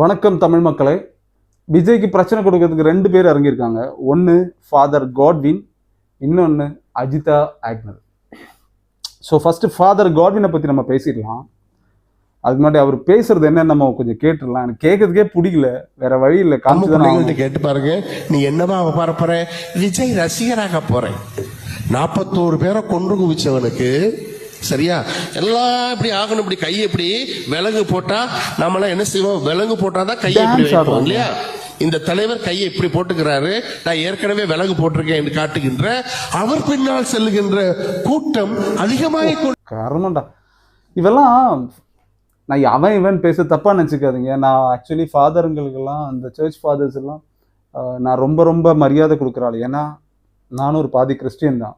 வணக்கம் தமிழ் மக்களே. விஜய்க்கு பிரச்சனை கொடுக்கறதுக்கு ரெண்டு பேர் இறங்கியிருக்காங்க. ஒன்று ஃபாதர் காட்வின் இன்னொன்று அஜிதா ஆக்னர் ஸோ ஃபஸ்ட்டு ஃபாதர் காட்வினை பற்றி நம்ம பேசிடலாம். அதுக்கு முன்னாடி அவர் பேசுறது என்னன்னு நம்ம கொஞ்சம் கேட்டுடலாம். எனக்கு கேட்கறதுக்கே பிடிக்கல. வேற வழி இல்லை. காமிச்சு. கேட்டு பாருங்க. நீ என்னவா வர போற? விஜய் ரசிகராக போறேன். நாற்பத்தோரு பேரை கொன்று குவிச்சவனுக்கு சரியா? எல்லாம் இப்படி ஆகணும் இப்படி கை இப்படி விலங்கு போட்டா நாமெல்லாம் என்ன செய்வோம்? விலங்கு போட்டாதான் கையை இப்படி Dance வைப்போம். இல்லையா? இந்த தலைவர் கையை இப்படி போட்டுக்கிறாரு. நான் ஏற்கனவே விலங்கு போட்டிருக்கேன் என்று காட்டுகின்ற அவர் பின்னால் செல்லுகின்ற கூட்டம் அதிகமாகி கொண்டு கர்மண்டா இவெல்லாம் நான் அவன் இவன் பேச தப்பா நினச்சிக்காதீங்க. நான் ஆக்சுவலி ஃபாதருங்களுக்கெல்லாம் அந்த சர்ச் ஃபாதர்ஸ் எல்லாம் நான் ரொம்ப ரொம்ப மரியாதை கொடுக்குற ஆள். ஏன்னா நானும் ஒரு பாதி கிறிஸ்டியன் தான்.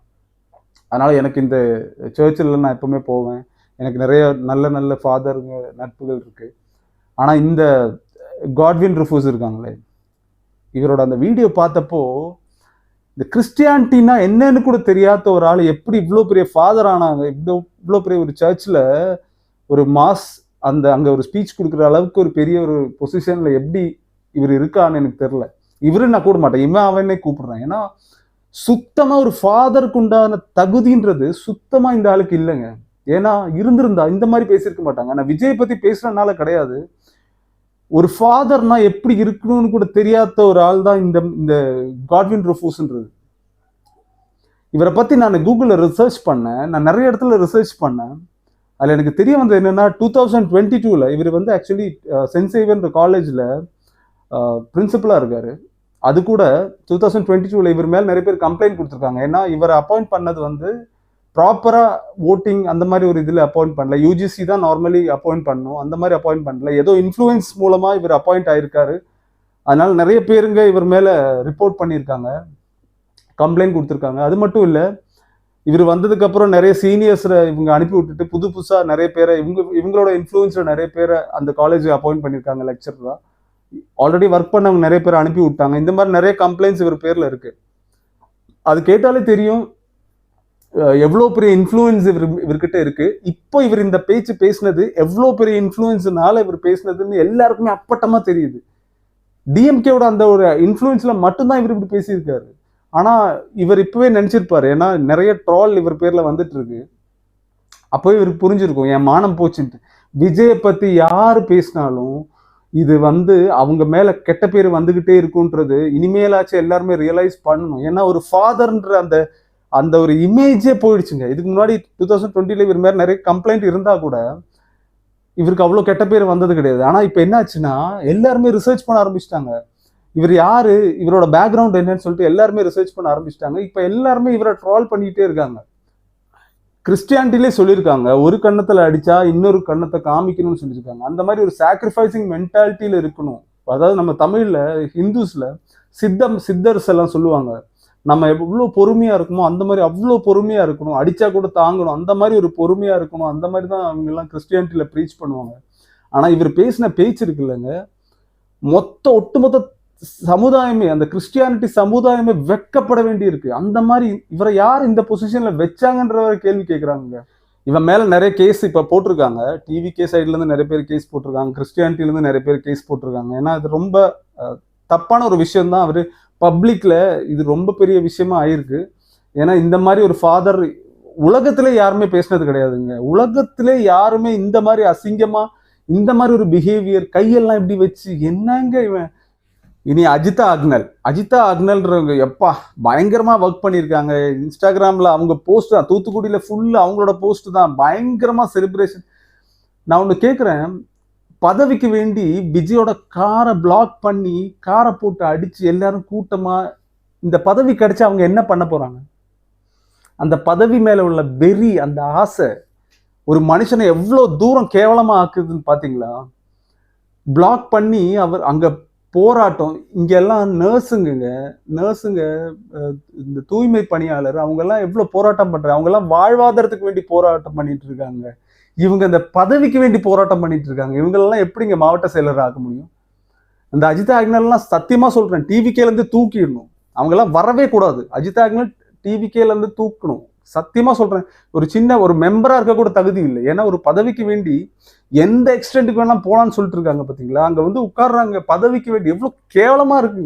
அதனால் எனக்கு இந்த சர்ச்சில் நான் எப்பவுமே போவேன். எனக்கு நிறைய நல்ல நல்ல ஃபாதருங்க நட்புகள் இருக்குது ஆனால் இந்த காட்வின் ரிஃபூஸ் இருக்காங்களே இவரோட அந்த வீடியோ பார்த்தப்போ இந்த கிறிஸ்டியானிட்டினா என்னன்னு கூட தெரியாத ஒரு ஆள் எப்படி இவ்வளோ பெரிய ஃபாதர் ஆனாங்க இவ்வளோ இவ்வளோ பெரிய ஒரு சர்ச்சில் ஒரு மாஸ் அந்த அங்கே ஒரு ஸ்பீச் கொடுக்குற அளவுக்கு ஒரு பெரிய ஒரு பொசிஷனில் எப்படி இவர் இருக்கான்னு எனக்கு தெரில இவரு நான் கூட மாட்டேன். இவன் அவனே கூப்பிடுறேன். ஏன்னா சுத்தமாக ஒரு ஃபாதருக்கு உண்டான தகுதின்றது சுத்தமாக இந்த ஆளுக்கு இல்லைங்க. ஏன்னா இருந்திருந்தா இந்த மாதிரி பேசியிருக்க மாட்டாங்க. நான் விஜய் பற்றி பேசுகிறனால கிடையாது. ஒரு ஃபாதர்னா எப்படி இருக்கணும்னு கூட தெரியாத ஒரு ஆள் தான் இந்த இந்த காட்வின் ரஃபூஸ்ன்றது இவரை பற்றி நான் கூகுளில் ரிசர்ச் பண்ணேன். நான் நிறைய இடத்துல ரிசர்ச் பண்ணேன். அதில் எனக்கு தெரிய வந்தது என்னென்னா டூ தௌசண்ட் டுவெண்ட்டி டூவில் இவர் வந்து ஆக்சுவலி சென்சேவன்ற காலேஜில் பிரின்சிபலாக இருக்கார். அது கூட டூ தௌசண்ட் டுவெண்ட்டி டூவில் இவர் மேலே நிறைய பேர் கம்ப்ளைண்ட் கொடுத்துருக்காங்க. ஏன்னா இவரை அப்பாயிண்ட் பண்ணது வந்து ப்ராப்பராக ஓட்டிங் அந்த மாதிரி ஒரு இதில் அப்பாயிண்ட் பண்ணல. யூஜிசி தான் நார்மலி அப்பாயிண்ட் பண்ணணும் அந்த மாதிரி அப்பாயிண்ட் பண்ணல. ஏதோ இன்ஃப்ளூயன்ஸ் மூலமாக இவர் அப்பாயிண்ட் ஆயிருக்காரு. அதனால் நிறைய பேருங்க இவர் மேலே ரிப்போர்ட் பண்ணியிருக்காங்க. கம்ப்ளைண்ட் கொடுத்துருக்காங்க. அது மட்டும் இல்லை இவர் வந்ததுக்கப்புறம் நிறைய சீனியர்ஸை இவங்க அனுப்பி விட்டுட்டு புது புதுசாக நிறைய பேரை இவங்க இவங்களோட இன்ஃப்ளூயன்ஸில் நிறைய பேரை அந்த காலேஜ் அப்பாயிண்ட் பண்ணியிருக்காங்க லெக்சராக ஆல்ரெடி ஒர்க் பண்ணவங்க நிறைய பேர் அனுப்பி விட்டாங்க. இந்த மாதிரி நிறைய கம்ப்ளைண்ட்ஸ் இவர் பேரில் இருக்கு. அது கேட்டாலே தெரியும் எவ்வளோ பெரிய இன்ஃப்ளூயன்ஸ் இவர் இவர்கிட்ட இருக்கு. இப்போ இவர் இந்த பேச்சு பேசினது எவ்வளோ பெரிய இன்ஃப்ளூயன்ஸ்னால இவர் பேசினதுன்னு எல்லாருக்குமே அப்பட்டமா தெரியுது. டிஎம்கேவோட அந்த ஒரு இன்ஃப்ளூயன்ஸ்ல மட்டும்தான் இவர் இப்படி பேசியிருக்காரு. ஆனா இவர் இப்பவே நினைச்சிருப்பாரு. ஏன்னா நிறைய ட்ரால் இவர் பேர்ல வந்துட்டு இருக்கு அப்போ இவருக்கு புரிஞ்சிருக்கும் என் மானம் போச்சுன்ட்டு. விஜயை பத்தி யார் பேசினாலும் இது வந்து அவங்க மேலே கெட்ட பேர் வந்துக்கிட்டே இருக்குன்றது இனிமேலாச்சும் எல்லாருமே ரியலைஸ் பண்ணணும். ஏன்னா ஒரு ஃபாதர்ன்ற அந்த அந்த ஒரு இமேஜே போயிடுச்சுங்க. இதுக்கு முன்னாடி டூ தௌசண்ட் டுவெண்ட்டில இவர் மாதிரி நிறைய கம்ப்ளைண்ட் இருந்தால் கூட இவருக்கு அவ்வளோ கெட்ட பேர் வந்தது கிடையாது. ஆனால் இப்போ என்னாச்சுன்னா எல்லாருமே ரிசர்ச் பண்ண ஆரம்பிச்சிட்டாங்க. இவர் யாரு? இவரோட பேக்ரவுண்ட் என்னன்னு சொல்லிட்டு எல்லாருமே ரிசர்ச் பண்ண ஆரம்பிச்சிட்டாங்க. இப்போ எல்லாருமே இவரை ட்ரால் பண்ணிக்கிட்டே இருக்காங்க. கிறிஸ்டியானிட்டிலே சொல்லியிருக்காங்க. ஒரு கண்ணத்தில் அடித்தா இன்னொரு கண்ணத்தை காமிக்கணும்னு சொல்லியிருக்காங்க. அந்த மாதிரி ஒரு சாக்ரிஃபைசிங் மென்டாலிட்டியில் இருக்கணும். அதாவது நம்ம தமிழில் ஹிந்துஸில் சித்தம் சித்தர்ஸ் எல்லாம் சொல்லுவாங்க. நம்ம எவ்வளோ பொறுமையாக இருக்குமோ அந்த மாதிரி அவ்வளோ பொறுமையாக இருக்கணும். அடித்தா கூட தாங்கணும். அந்த மாதிரி ஒரு பொறுமையாக இருக்கணும். அந்த மாதிரி தான் அவங்கெல்லாம் கிறிஸ்டியானிட்டியில் ப்ரீச் பண்ணுவாங்க. ஆனால் இவர் பேசின பேச்சு இருக்குல்லங்க மொத்த ஒட்டுமொத்த சமுதாயமே அந்த கிறிஸ்டியானிட்டி சமுதாயமே வெட்கப்பட வேண்டி இருக்கு அந்த மாதிரி இவரை யார் இந்த பொசிஷன்ல வச்சாங்கன்ற கேள்வி கேட்குறாங்க இவன் மேல நிறைய கேஸ் இப்ப போட்டிருக்காங்க. டிவி கே சைட்ல இருந்து நிறைய பேர் கேஸ் போட்டிருக்காங்க. கிறிஸ்டியானிட்டில இருந்து நிறைய பேர் கேஸ் போட்டிருக்காங்க. ஏன்னா இது ரொம்ப தப்பான ஒரு விஷயம் தான் அவரு பப்ளிக்ல இது ரொம்ப பெரிய விஷயமா ஆயிருக்கு. ஏன்னா இந்த மாதிரி ஒரு ஃபாதர் உலகத்திலே யாருமே பேசினது கிடையாதுங்க. உலகத்திலே யாருமே இந்த மாதிரி அசிங்கமா இந்த மாதிரி ஒரு பிஹேவியர் கையெல்லாம் இப்படி வச்சு என்னங்க இவன் இனி அஜிதா அக்னல். அஜிதா அக்னல்ன்றவங்க எப்பா பயங்கரமாக ஒர்க் பண்ணியிருக்காங்க. இன்ஸ்டாகிராமில் அவங்க போஸ்ட் தான் தூத்துக்குடியில் ஃபுல்லு அவங்களோட போஸ்ட் தான். பயங்கரமாக செலிப்ரேஷன் நான் ஒன்று கேட்குறேன் பதவிக்கு வேண்டி விஜயோட காரை பிளாக் பண்ணி காரை போட்டு அடித்து எல்லாரும் கூட்டமாக இந்த பதவி கிடச்சி அவங்க என்ன பண்ண போகிறாங்க அந்த பதவி மேலே உள்ள வெறி அந்த ஆசை ஒரு மனுஷனை எவ்வளோ தூரம் கேவலமாக ஆக்குதுன்னு பார்த்தீங்களா பிளாக் பண்ணி அவர் அங்கே போராட்டம். இங்கெல்லாம் நர்ஸுங்க நர்ஸுங்க இந்த தூய்மை பணியாளர் அவங்கெல்லாம் எவ்வளோ போராட்டம் பண்ணுறாங்க அவங்கெல்லாம் வாழ்வாதாரத்துக்கு வேண்டி போராட்டம் பண்ணிட்டு இருக்காங்க இவங்க இந்த பதவிக்கு வேண்டி போராட்டம் பண்ணிட்டு இருக்காங்க இவங்களெல்லாம் எப்படிங்க மாவட்ட செயலர் ஆக முடியும்? இந்த அஜித் ஆக்னல்லாம் சத்தியமாக சொல்கிறேன் டிவிகேலேருந்து தூக்கிடணும். அவங்கெல்லாம் வரவே கூடாது. அஜித் ஆக்னல் டிவிகேலேருந்து தூக்கணும். சத்தியமாக சொல்கிறேன் ஒரு சின்ன ஒரு மெம்பராக இருக்க கூட தகுதி இல்லை. ஏன்னா ஒரு பதவிக்கு வேண்டி எந்த எக்ஸ்டென்ட்டுக்கு வேணாலும் போகலான்னு சொல்லிட்டு இருக்காங்க பார்த்தீங்களா அங்கே வந்து உட்காடுறாங்க பதவிக்கு வேண்டி எவ்வளோ கேவலமாக இருக்குங்க.